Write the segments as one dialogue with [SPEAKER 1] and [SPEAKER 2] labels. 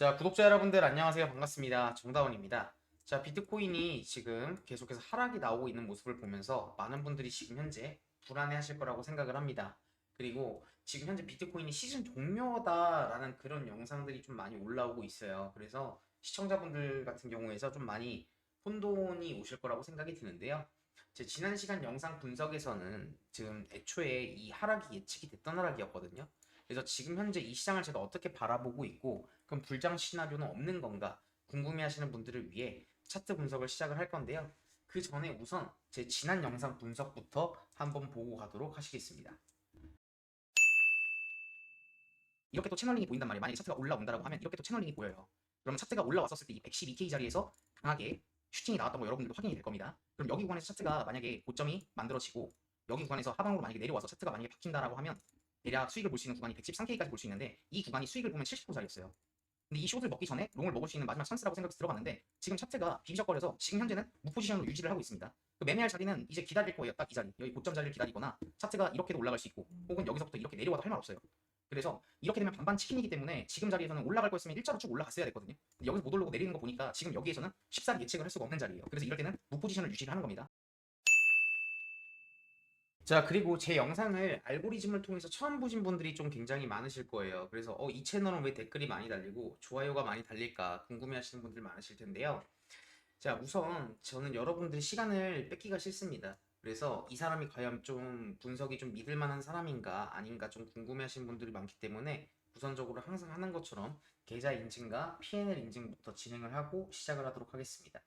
[SPEAKER 1] 자, 구독자 여러분들 안녕하세요. 반갑습니다. 정다원입니다. 자, 비트코인이 지금 계속해서 하락이 나오고 있는 모습을 보면서 많은 분들이 지금 현재 불안해 하실 거라고 생각을 합니다. 그리고 지금 현재 비트코인이 시즌 종료다라는 그런 영상들이 좀 많이 올라오고 있어요. 그래서 시청자분들 같은 경우에서 좀 많이 혼돈이 오실 거라고 생각이 드는데요. 제 지난 시간 영상 분석에서는 지금 애초에 이 하락이 예측이 됐던 하락이었거든요. 그래서 지금 현재 이 시장을 제가 어떻게 바라보고 있고 그럼 불장 시나리오는 없는 건가 궁금해하시는 분들을 위해 차트 분석을 시작을 할 건데요. 그 전에 우선 제 지난 영상 분석부터 한번 보고 가도록 하시겠습니다. 이렇게 또 채널링이 보인단 말이에요. 만약에 차트가 올라온다라고 하면 이렇게 또 채널링이 보여요. 그러면 차트가 올라왔었을 때 이 112K 자리에서 강하게 슈팅이 나왔던 거 여러분들도 확인이 될 겁니다. 그럼 여기 구간에서 차트가 만약에 고점이 만들어지고 여기 구간에서 하방으로 만약에 내려와서 차트가 만약에 박힌다라고 하면 대략 수익을 볼 수 있는 구간이 113K까지 볼 수 있는데 이 구간이 수익을 보면 70%짜리였어요. 근데 이 숏을 먹기 전에 롱을 먹을 수 있는 마지막 찬스라고 생각해서 들어갔는데 지금 차트가 비비적거려서 지금 현재는 무포지션으로 유지를 하고 있습니다. 그 매매할 자리는 이제 기다릴 거예요. 딱 이 자리. 여기 고점 자리를 기다리거나 차트가 이렇게도 올라갈 수 있고 혹은 여기서부터 이렇게 내려와도 할 말 없어요. 그래서 이렇게 되면 반반 치킨이기 때문에 지금 자리에서는 올라갈 거였으면 일자로 쭉 올라갔어야 됐거든요. 여기서 못 올라오고 내리는 거 보니까 지금 여기에서는 쉽사리 예측을 할 수가 없는 자리예요. 그래서 이럴 때는 무포지션을 유지를 하는 겁니다. 자 그리고 제 영상을 알고리즘을 통해서 처음 보신 분들이 좀 굉장히 많으실 거예요. 그래서 어, 이 채널은 왜 댓글이 많이 달리고 좋아요가 많이 달릴까 궁금해하시는 분들 많으실 텐데요. 자 우선 저는 여러분들의 시간을 뺏기가 싫습니다. 그래서 이 사람이 과연 좀 분석이 좀 믿을 만한 사람인가 아닌가 좀 궁금해하시는 분들이 많기 때문에 우선적으로 항상 하는 것처럼 계좌 인증과 P&L 인증부터 진행을 하고 시작을 하도록 하겠습니다.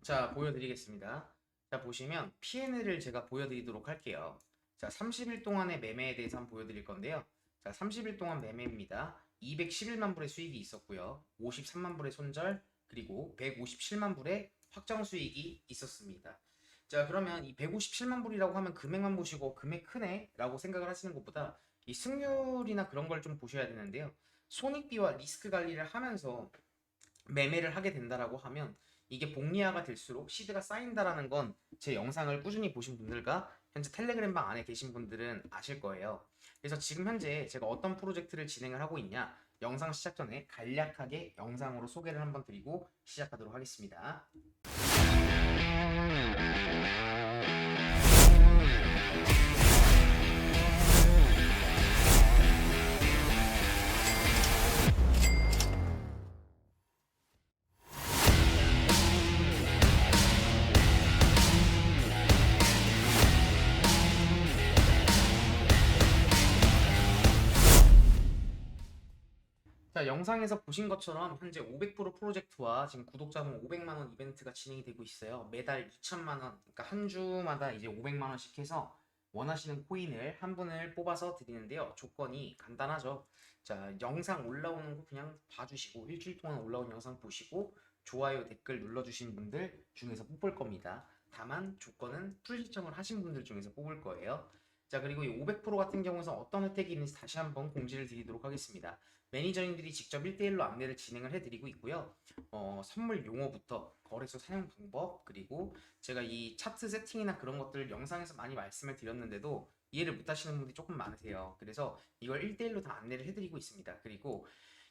[SPEAKER 1] 자 보여드리겠습니다. 자 보시면 P&L을 제가 보여드리도록 할게요. 자 30일 동안의 매매에 대해서 한번 보여드릴 건데요. 자 30일 동안 매매입니다. 211만 불의 수익이 있었고요. 53만 불의 손절 그리고 157만 불의 확정 수익이 있었습니다. 자 그러면 이 157만 불이라고 하면 금액만 보시고 금액 크네 라고 생각을 하시는 것보다 이 승률이나 그런 걸 좀 보셔야 되는데요. 손익비와 리스크 관리를 하면서 매매를 하게 된다라고 하면 이게 복리화가 될수록 시드가 쌓인다라는 건 제 영상을 꾸준히 보신 분들과 현재 텔레그램 방 안에 계신 분들은 아실 거예요. 그래서 지금 현재 제가 어떤 프로젝트를 진행을 하고 있냐 영상 시작 전에 간략하게 영상으로 소개를 한번 드리고 시작하도록 하겠습니다. 자, 영상에서 보신 것처럼 현재 500% 프로젝트와 지금 구독자 분 500만 원 이벤트가 진행이 되고 있어요. 매달 2천만 원, 그러니까 한 주마다 이제 500만 원씩 해서 원하시는 코인을 한 분을 뽑아서 드리는데요. 조건이 간단하죠. 자, 영상 올라오는 거 그냥 봐주시고 일주일 동안 올라온 영상 보시고 좋아요, 댓글 눌러주신 분들 중에서 뽑을 겁니다. 다만 조건은 풀 시청을 하신 분들 중에서 뽑을 거예요. 자, 그리고 이 500% 같은 경우에는 어떤 혜택이 있는지 다시 한번 공지를 드리도록 하겠습니다. 매니저님들이 직접 1대1로 안내를 진행을 해드리고 있고요. 어, 선물 용어부터 거래소 사용 방법 그리고 제가 이 차트 세팅이나 그런 것들 영상에서 많이 말씀을 드렸는데도 이해를 못하시는 분들이 조금 많으세요. 그래서 이걸 1대1로 다 안내를 해드리고 있습니다. 그리고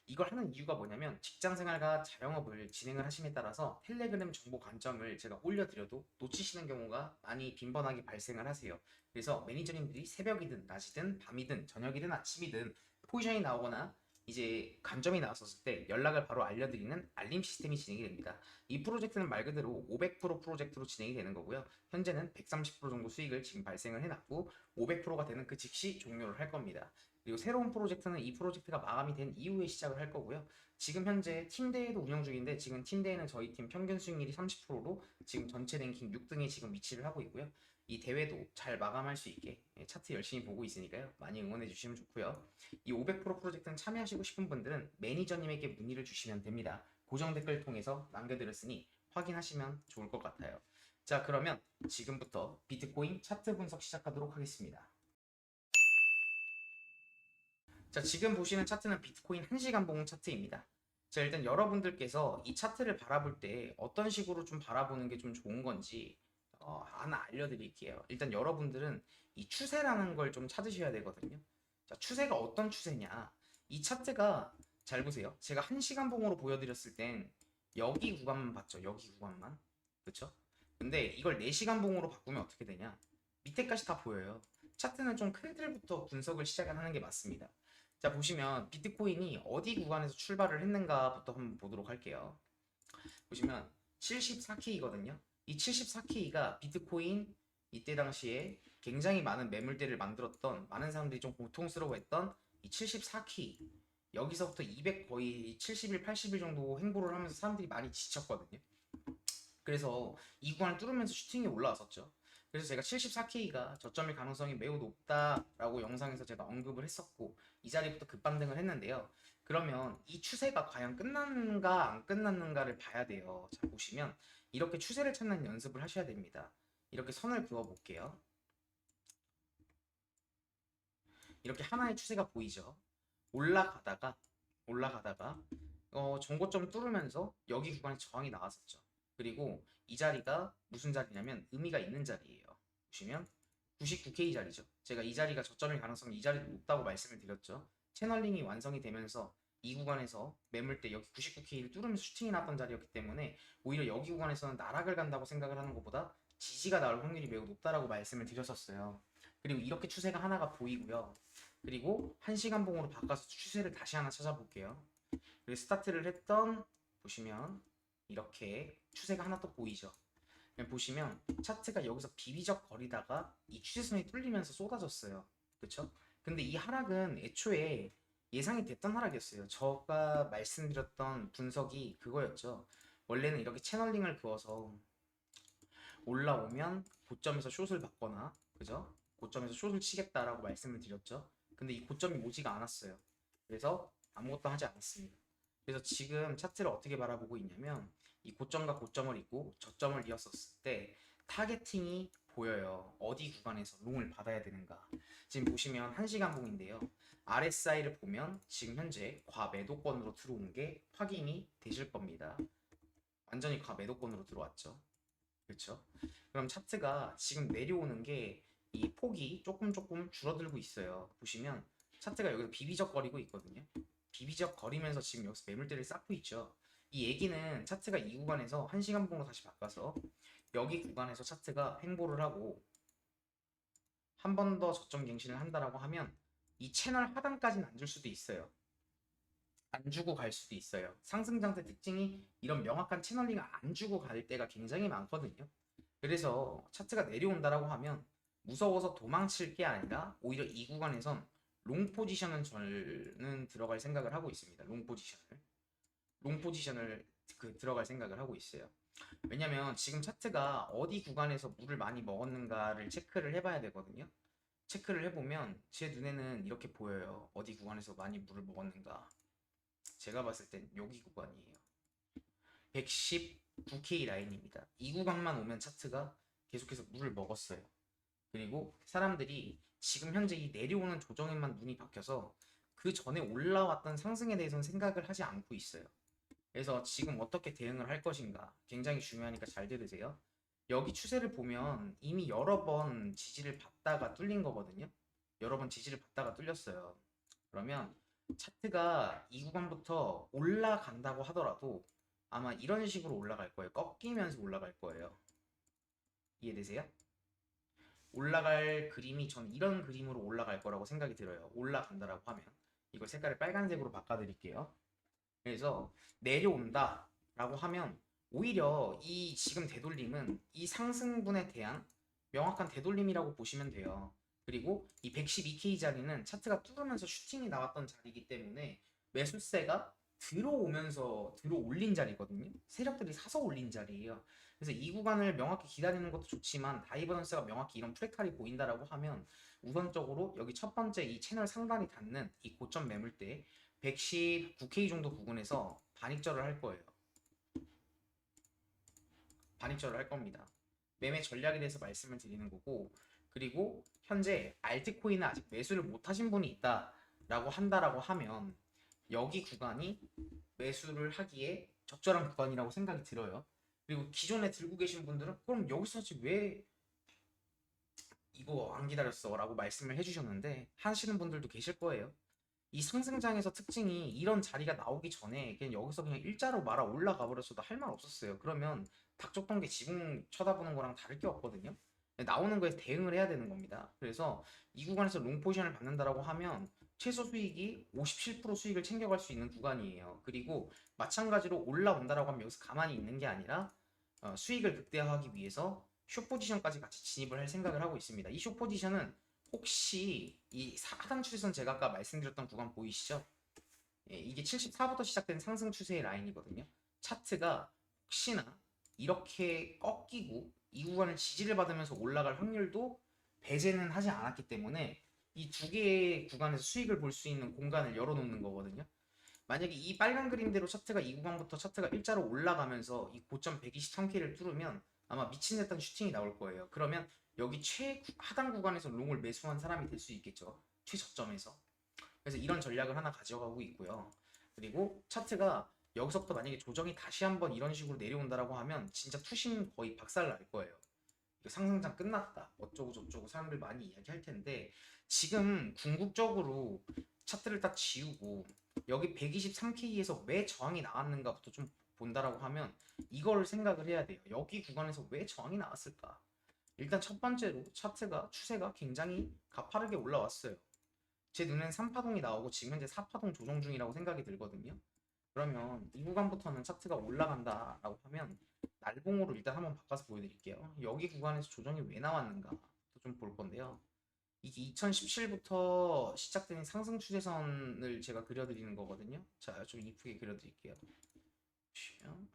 [SPEAKER 1] 이걸 하는 이유가 뭐냐면 직장생활과 자영업을 진행을 하심에 따라서 텔레그램 정보 관점을 제가 올려드려도 놓치시는 경우가 많이 빈번하게 발생을 하세요. 그래서 매니저님들이 새벽이든 낮이든 밤이든 저녁이든 아침이든 포지션이 나오거나 이제 감점이 나왔었을 때 연락을 바로 알려드리는 알림 시스템이 진행이 됩니다. 이 프로젝트는 말 그대로 500% 프로젝트로 진행이 되는 거고요. 현재는 130% 정도 수익을 지금 발생을 해놨고 500%가 되는 그 즉시 종료를 할 겁니다. 그리고 새로운 프로젝트는 이 프로젝트가 마감이 된 이후에 시작을 할 거고요. 지금 현재 팀대회도 운영 중인데 지금 팀대회는 저희 팀 평균 수익률이 30%로 지금 전체 랭킹 6등에 지금 위치를 하고 있고요. 이 대회도 잘 마감할 수 있게 예, 차트 열심히 보고 있으니까요. 많이 응원해 주시면 좋고요. 이 500% 프로젝트는 참여하시고 싶은 분들은 매니저님에게 문의를 주시면 됩니다. 고정 댓글 통해서 남겨드렸으니 확인하시면 좋을 것 같아요. 자 그러면 지금부터 비트코인 차트 분석 시작하도록 하겠습니다. 자 지금 보시는 차트는 비트코인 1시간 봉 차트입니다. 자 일단 여러분들께서 이 차트를 바라볼 때 어떤 식으로 좀 바라보는 게 좀 좋은 건지 어, 하나 알려드릴게요. 일단 여러분들은 이 추세라는 걸 좀 찾으셔야 되거든요. 자, 추세가 어떤 추세냐? 이 차트가 잘 보세요. 제가 1시간 봉으로 보여드렸을 땐 여기 구간만 봤죠. 여기 구간만. 그쵸? 근데 이걸 4시간 봉으로 바꾸면 어떻게 되냐? 밑에까지 다 보여요. 차트는 좀 큰 틀부터 분석을 시작을 하는 게 맞습니다. 자, 보시면 비트코인이 어디 구간에서 출발을 했는가부터 한번 보도록 할게요. 보시면 74K거든요. 이 74K가 비트코인 이때 당시에 굉장히 많은 매물대를 만들었던 많은 사람들이 좀 고통스러워했던 이 74K 여기서부터 200 거의 70일 80일 정도 행보를 하면서 사람들이 많이 지쳤거든요. 그래서 이 구간을 뚫으면서 슈팅이 올라왔었죠. 그래서 제가 74K가 저점일 가능성이 매우 높다라고 영상에서 제가 언급을 했었고 이 자리부터 급반등을 했는데요. 그러면 이 추세가 과연 끝났는가 안 끝났는가를 봐야 돼요. 자 보시면 이렇게 추세를 찾는 연습을 하셔야 됩니다. 이렇게 선을 그어 볼게요. 이렇게 하나의 추세가 보이죠. 올라가다가 올라가다가 어, 정고점 뚫으면서 여기 구간에 저항이 나왔었죠. 그리고 이 자리가 무슨 자리냐면 의미가 있는 자리예요. 보시면 99K 자리죠. 제가 이 자리가 저점일 가능성이 이 자리도 높다고 말씀을 드렸죠. 채널링이 완성이 되면서 이 구간에서 매물대 여기 99K를 뚫으면서 슈팅이 났던 자리였기 때문에 오히려 여기 구간에서는 나락을 간다고 생각을 하는 것보다 지지가 나올 확률이 매우 높다라고 말씀을 드렸었어요. 그리고 이렇게 추세가 하나가 보이고요. 그리고 1시간 봉으로 바꿔서 추세를 다시 하나 찾아볼게요. 그리고 스타트를 했던 보시면 이렇게 추세가 하나 또 보이죠. 보시면 차트가 여기서 비비적 거리다가 이 추세선이 뚫리면서 쏟아졌어요. 그쵸? 근데 이 하락은 애초에 예상이 됐던 하락이었어요. 제가 말씀드렸던 분석이 그거였죠. 원래는 이렇게 채널링을 그어서 올라오면 고점에서 숏을 받거나 그죠? 고점에서 숏을 치겠다라고 말씀을 드렸죠. 근데 이 고점이 오지가 않았어요. 그래서 아무것도 하지 않았습니다. 그래서 지금 차트를 어떻게 바라보고 있냐면 이 고점과 고점을 잇고 저점을 이었었을 때 타겟팅이 보여요. 어디 구간에서 롱을 받아야 되는가. 지금 보시면 1시간 봉인데요. RSI를 보면 지금 현재 과매도권으로 들어온 게 확인이 되실 겁니다. 완전히 과매도권으로 들어왔죠. 그렇죠? 그럼 차트가 지금 내려오는 게 이 폭이 조금 조금 줄어들고 있어요. 보시면 차트가 여기서 비비적거리고 있거든요. 비비적거리면서 지금 여기서 매물대를 쌓고 있죠. 이 얘기는 차트가 이 구간에서 1시간 봉으로 다시 바꿔서 여기 구간에서 차트가 횡보를 하고 한 번 더 저점 갱신을 한다라고 하면 이 채널 하단까지는 안 줄 수도 있어요. 안 주고 갈 수도 있어요. 상승 장세 특징이 이런 명확한 채널링을 안 주고 갈 때가 굉장히 많거든요. 그래서 차트가 내려온다라고 하면 무서워서 도망칠 게 아니라 오히려 이 구간에선 롱 포지션은 저는 들어갈 생각을 하고 있습니다. 롱 포지션을 롱 포지션을 그 들어갈 생각을 하고 있어요. 왜냐면 지금 차트가 어디 구간에서 물을 많이 먹었는가를 체크를 해봐야 되거든요. 체크를 해보면 제 눈에는 이렇게 보여요. 어디 구간에서 많이 물을 먹었는가. 제가 봤을 땐 여기 구간이에요. 119K 라인입니다. 이 구간만 오면 차트가 계속해서 물을 먹었어요. 그리고 사람들이 지금 현재 이 내려오는 조정에만 눈이 박혀서 그 전에 올라왔던 상승에 대해서는 생각을 하지 않고 있어요. 그래서 지금 어떻게 대응을 할 것인가 굉장히 중요하니까 잘 들으세요. 여기 추세를 보면 이미 여러 번 지지를 받다가 뚫린 거거든요. 여러 번 지지를 받다가 뚫렸어요. 그러면 차트가 이 구간부터 올라간다고 하더라도 아마 이런 식으로 올라갈 거예요. 꺾이면서 올라갈 거예요. 이해되세요? 올라갈 그림이 전 이런 그림으로 올라갈 거라고 생각이 들어요. 올라간다라고 하면 이걸 색깔을 빨간색으로 바꿔드릴게요. 그래서 내려온다라고 하면 오히려 이 지금 되돌림은 이 상승분에 대한 명확한 되돌림이라고 보시면 돼요. 그리고 이 112K 자리는 차트가 뚫으면서 슈팅이 나왔던 자리이기 때문에 매수세가 들어오면서 들어 올린 자리거든요. 세력들이 사서 올린 자리예요. 그래서 이 구간을 명확히 기다리는 것도 좋지만 다이버넌스가 명확히 이런 프랙탈이 보인다라고 하면 우선적으로 여기 첫 번째 이 채널 상단이 닿는 이 고점 매물대 119K 정도 부근에서 반익절을 할 거예요. 반익절을 할 겁니다. 매매 전략에 대해서 말씀을 드리는 거고 그리고 현재 알트코인은 아직 매수를 못 하신 분이 있다라고 한다라고 하면 여기 구간이 매수를 하기에 적절한 구간이라고 생각이 들어요. 그리고 기존에 들고 계신 분들은 그럼 여기서 지금 왜 이거 안 기다렸어? 라고 말씀을 해주셨는데 하시는 분들도 계실 거예요. 이 상승장에서 특징이 이런 자리가 나오기 전에 그냥 여기서 그냥 일자로 말아 올라가 버렸어도 할 말 없었어요. 그러면 닥쳤던 게 지붕 쳐다보는 거랑 다를 게 없거든요. 나오는 거에 대응을 해야 되는 겁니다. 그래서 이 구간에서 롱 포지션을 받는다라고 하면 최소 수익이 57% 수익을 챙겨갈 수 있는 구간이에요. 그리고 마찬가지로 올라온다라고 하면 여기서 가만히 있는 게 아니라 어, 수익을 극대화하기 위해서 숏 포지션까지 같이 진입을 할 생각을 하고 있습니다. 이숏 포지션은 혹시 이 하단 추세선 제가 아까 말씀드렸던 구간 보이시죠? 예, 이게 74부터 시작된 상승 추세의 라인이거든요. 차트가 혹시나 이렇게 꺾이고 이 구간을 지지를 받으면서 올라갈 확률도 배제는 하지 않았기 때문에 이 두 개의 구간에서 수익을 볼 수 있는 공간을 열어놓는 거거든요. 만약에 이 빨간 그림대로 차트가 이 구간부터 차트가 일자로 올라가면서 이 고점 123K를 뚫으면 아마 미친 듯한 슈팅이 나올 거예요. 그러면 여기 최 하단 구간에서 롱을 매수한 사람이 될 수 있겠죠. 최저점에서. 그래서 이런 전략을 하나 가져가고 있고요. 그리고 차트가 여기서부터 만약에 조정이 다시 한번 이런 식으로 내려온다라고 하면 진짜 투심 거의 박살 날 거예요. 상승장 끝났다. 어쩌고 저쩌고 사람들 많이 이야기할 텐데 지금 궁극적으로 차트를 딱 지우고 여기 123K에서 왜 저항이 나왔는가부터 좀 본다라고 하면 이걸 생각을 해야 돼요. 여기 구간에서 왜 저항이 나왔을까? 일단 첫 번째로 차트가 추세가 굉장히 가파르게 올라왔어요. 제 눈엔 3파동이 나오고 지금 현재 4파동 조정 중이라고 생각이 들거든요. 그러면 이 구간부터는 차트가 올라간다 라고 하면 날봉으로 일단 한번 바꿔서 보여드릴게요. 여기 구간에서 조정이 왜 나왔는가 좀 볼 건데요. 이게 2017부터 시작된 상승 추세선을 제가 그려드리는 거거든요. 자, 좀 이쁘게 그려드릴게요. 보시면,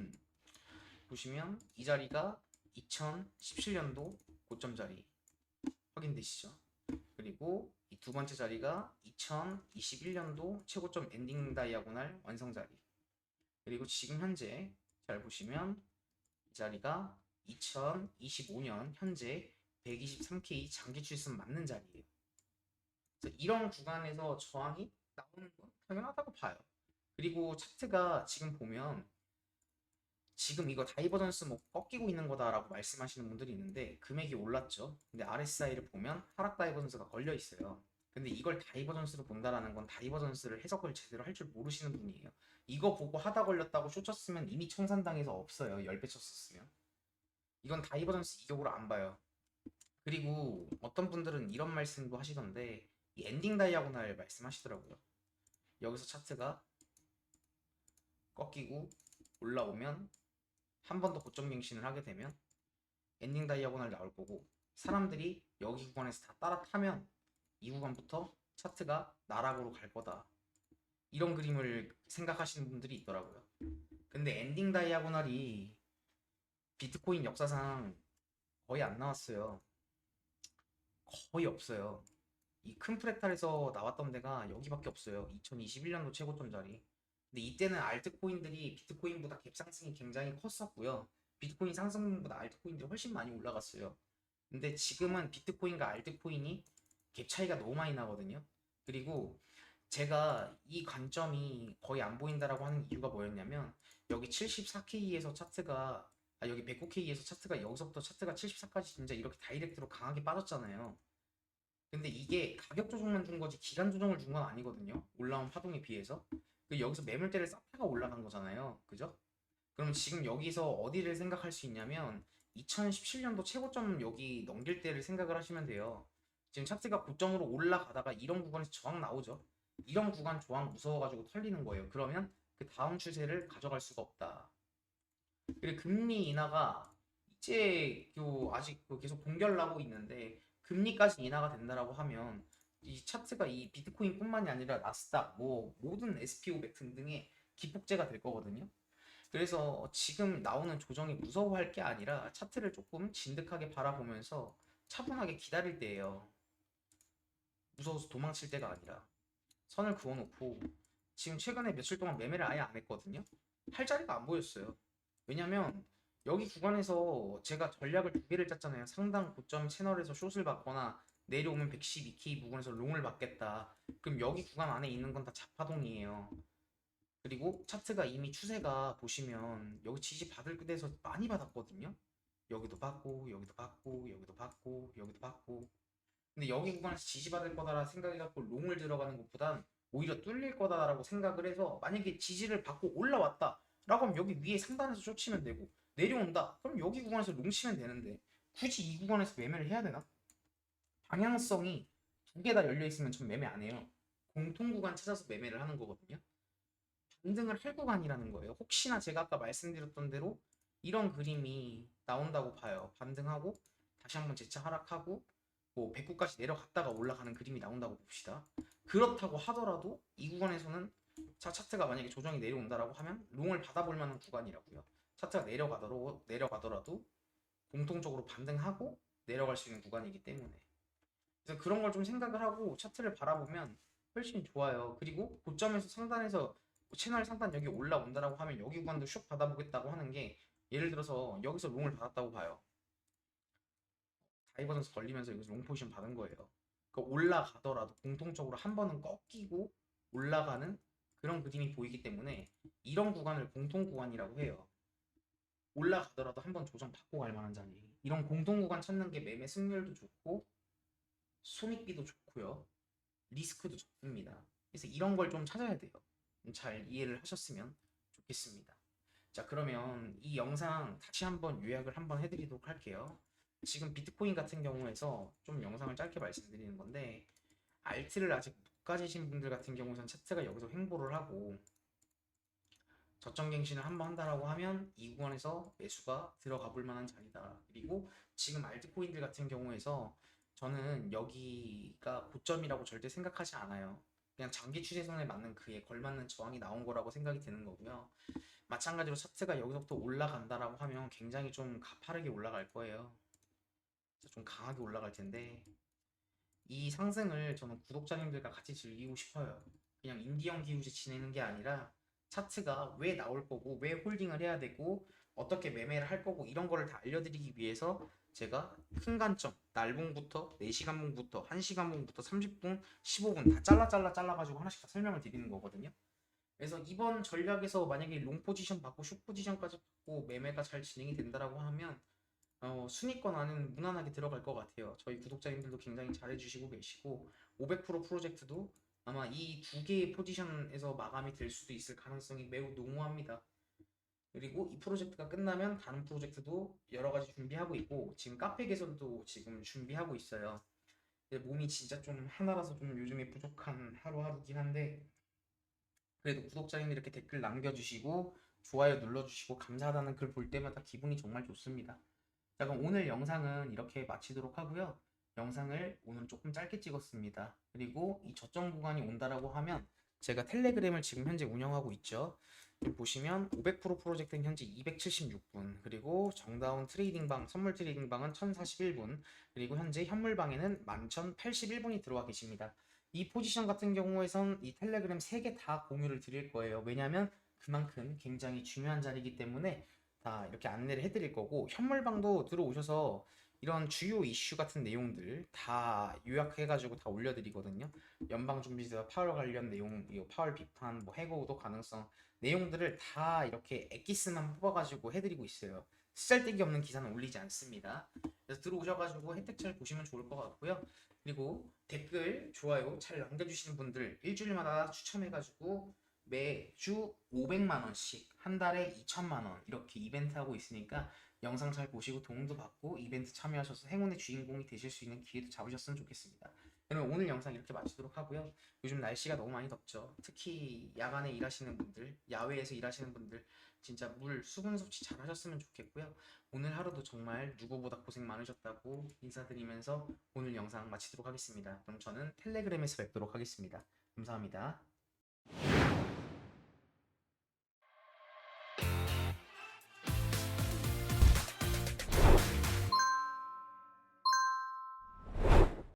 [SPEAKER 1] 음. 보시면 이 자리가 2017년도 고점 자리 확인되시죠? 그리고 이 두 번째 자리가 2021년도 최고점 엔딩 다이아고날 완성 자리. 그리고 지금 현재 잘 보시면 이 자리가 2025년 현재 123K 장기 추세선 맞는 자리예요. 그래서 이런 구간에서 저항이 나오는 건 당연하다고 봐요. 그리고 차트가 지금 보면 지금 이거 다이버전스 뭐 꺾이고 있는 거다라고 말씀하시는 분들이 있는데 금액이 올랐죠. 근데 RSI를 보면 하락 다이버전스가 걸려 있어요. 근데 이걸 다이버전스로 본다라는 건 다이버전스를 해석을 제대로 할 줄 모르시는 분이에요. 이거 보고 하다 걸렸다고 쇼 쳤으면 이미 청산당해서 없어요. 10배 쳤었으면. 이건 다이버전스 이격으로 안 봐요. 그리고 어떤 분들은 이런 말씀도 하시던데 이 엔딩 다이아고날 말씀하시더라고요. 여기서 차트가 꺾이고 올라오면 한 번 더 고점 갱신을 하게 되면 엔딩 다이아고날 나올 거고 사람들이 여기 구간에서 다 따라 타면 이 구간부터 차트가 나락으로 갈 거다. 이런 그림을 생각하시는 분들이 있더라고요. 근데 엔딩 다이아고날이 비트코인 역사상 거의 안 나왔어요. 거의 없어요. 이 큰 프랙탈에서 나왔던 데가 여기밖에 없어요. 2021년도 최고점 자리. 근데 이때는 알트코인들이 비트코인보다 갭 상승이 굉장히 컸었고요. 비트코인 상승보다 알트코인들이 훨씬 많이 올라갔어요. 근데 지금은 비트코인과 알트코인이 갭 차이가 너무 많이 나거든요. 그리고 제가 이 관점이 거의 안 보인다라고 하는 이유가 뭐였냐면 여기 74K에서 차트가 아 여기 109K에서 차트가 여기서부터 차트가 74까지 진짜 이렇게 다이렉트로 강하게 빠졌잖아요. 근데 이게 가격 조정만 준 거지 기간 조정을 준 건 아니거든요. 올라온 파동에 비해서. 그 여기서 매물대를 쌓다가 올라간 거잖아요. 그죠? 그럼 지금 여기서 어디를 생각할 수 있냐면 2017년도 최고점 여기 넘길 때를 생각을 하시면 돼요. 지금 차트가 고점으로 올라가다가 이런 구간에서 저항 나오죠. 이런 구간 저항 무서워가지고 털리는 거예요. 그러면 그 다음 추세를 가져갈 수가 없다. 그리고 금리 인하가 이제 요 아직 그 계속 동결 나고 있는데 금리까지 인하가 된다라고 하면 이 차트가 이 비트코인뿐만이 아니라 나스닥 뭐 모든 SP500 등등의 기폭제가 될 거거든요. 그래서 지금 나오는 조정이 무서워할 게 아니라 차트를 조금 진득하게 바라보면서 차분하게 기다릴 때예요. 무서워서 도망칠 때가 아니라 선을 그어놓고 지금 최근에 며칠 동안 매매를 아예 안 했거든요. 할 자리가 안 보였어요. 왜냐면 여기 구간에서 제가 전략을 두 개를 짰잖아요. 상당 고점 채널에서 숏을 받거나 내려오면 112K 부근에서 롱을 받겠다. 그럼 여기 구간 안에 있는 건 다 자파동이에요. 그리고 차트가 이미 추세가 보시면 여기 지지 받을 끝에서 많이 받았거든요. 여기도 받고 여기도 받고 여기도 받고 여기도 받고 근데 여기 구간에서 지지받을 거다라 생각해갖고 롱을 들어가는 것보단 오히려 뚫릴 거다라고 생각을 해서 만약에 지지를 받고 올라왔다 라고 하면 여기 위에 상단에서 쫓치면 되고 내려온다 그럼 여기 구간에서 롱 치면 되는데 굳이 이 구간에서 매매를 해야 되나? 방향성이 두 개 다 열려 있으면 전 매매 안 해요. 공통 구간 찾아서 매매를 하는 거거든요. 반등을 할 구간이라는 거예요. 혹시나 제가 아까 말씀드렸던 대로 이런 그림이 나온다고 봐요. 반등하고 다시 한번 재차 하락하고 뭐 109까지 내려갔다가 올라가는 그림이 나온다고 봅시다. 그렇다고 하더라도 이 구간에서는 자 차트가 만약에 조정이 내려온다라고 하면 롱을 받아볼 만한 구간이라고요. 차트가 내려가더라도 내려가더라도 공통적으로 반등하고 내려갈 수 있는 구간이기 때문에 그래서 그런 걸 좀 생각을 하고 차트를 바라보면 훨씬 좋아요. 그리고 고점에서 상단에서 채널 상단 여기 올라온다라고 하면 여기 구간도 슉 받아보겠다고 하는 게 예를 들어서 여기서 롱을 받았다고 봐요. 다이버전스 걸리면서 여기서 롱 포지션 받은 거예요. 그 올라가더라도 공통적으로 한 번은 꺾이고 올라가는 그런 그림이 보이기 때문에 이런 구간을 공통 구간이라고 해요. 올라가더라도 한 번 조정 받고 갈 만한 자리. 이런 공통 구간 찾는 게 매매 승률도 좋고 손익비도 좋고요. 리스크도 적습니다. 그래서 이런 걸 좀 찾아야 돼요. 잘 이해를 하셨으면 좋겠습니다. 자, 그러면 이 영상 다시 한번 요약을 한번 해드리도록 할게요. 지금 비트코인 같은 경우에서 좀 영상을 짧게 말씀드리는 건데 알트를 아직 못 가지신 분들 같은 경우는 차트가 여기서 횡보를 하고 저점 갱신을 한번 한다라고 하면 이 구간에서 매수가 들어가 볼 만한 자리다. 그리고 지금 알트코인들 같은 경우에서 저는 여기가 고점이라고 절대 생각하지 않아요. 그냥 장기 추세선에 맞는 그에 걸맞는 저항이 나온 거라고 생각이 드는 거고요. 마찬가지로 차트가 여기서부터 올라간다라고 하면 굉장히 좀 가파르게 올라갈 거예요. 좀 강하게 올라갈 텐데 이 상승을 저는 구독자님들과 같이 즐기고 싶어요. 그냥 인디언 기우제 지내는 게 아니라 차트가 왜 나올 거고 왜 홀딩을 해야 되고 어떻게 매매를 할 거고 이런 거를 다 알려드리기 위해서 제가 큰 관점 날봉부터 4시간봉부터 1시간봉부터 30분 15분 다 잘라 잘라 잘라 가지고 하나씩 다 설명을 드리는 거거든요. 그래서 이번 전략에서 만약에 롱 포지션 받고 숏 포지션까지 받고 매매가 잘 진행이 된다라고 하면 어, 순위권 안에는 무난하게 들어갈 것 같아요. 저희 구독자님들도 굉장히 잘해주시고 계시고 500% 프로젝트도 아마 이 두 개의 포지션에서 마감이 될 수도 있을 가능성이 매우 농후합니다. 그리고 이 프로젝트가 끝나면 다른 프로젝트도 여러 가지 준비하고 있고 지금 카페 개설도 지금 준비하고 있어요. 몸이 진짜 좀 하나라서 좀 요즘에 부족한 하루하루긴 한데 그래도 구독자님들 이렇게 댓글 남겨주시고 좋아요 눌러주시고 감사하다는 글 볼 때마다 기분이 정말 좋습니다. 자 그럼 오늘 영상은 이렇게 마치도록 하고요. 영상을 오늘 조금 짧게 찍었습니다. 그리고 이 저점 구간이 온다라고 하면 제가 텔레그램을 지금 현재 운영하고 있죠. 보시면 500% 프로젝트는 현재 276분, 그리고 정다운 트레이딩방, 선물 트레이딩방은 1041분, 그리고 현재 현물방에는 11,081분이 들어와 계십니다. 이 포지션 같은 경우에선 이 텔레그램 3개 다 공유를 드릴 거예요. 왜냐하면 그만큼 굉장히 중요한 자리이기 때문에 다 이렇게 안내를 해드릴 거고 현물방도 들어오셔서 이런 주요 이슈 같은 내용들 다 요약해가지고 다 올려드리거든요. 연방준비제도 파월 관련 내용, 이 파월 비판, 뭐 해고 우도 가능성 내용들을 다 이렇게 엑기스만 뽑아가지고 해드리고 있어요. 쓰잘데기 없는 기사는 올리지 않습니다. 그래서 들어오셔가지고 혜택 잘 보시면 좋을 것 같고요. 그리고 댓글, 좋아요 잘 남겨주시는 분들 일주일마다 추첨해가지고 매주 500만 원씩 한 달에 2천만 원 이렇게 이벤트 하고 있으니까 영상 잘 보시고 도움도 받고 이벤트 참여하셔서 행운의 주인공이 되실 수 있는 기회도 잡으셨으면 좋겠습니다. 그러면 오늘 영상 이렇게 마치도록 하고요. 요즘 날씨가 너무 많이 덥죠. 특히 야간에 일하시는 분들, 야외에서 일하시는 분들 진짜 물 수분 섭취 잘 하셨으면 좋겠고요. 오늘 하루도 정말 누구보다 고생 많으셨다고 인사드리면서 오늘 영상 마치도록 하겠습니다. 그럼 저는 텔레그램에서 뵙도록 하겠습니다. 감사합니다.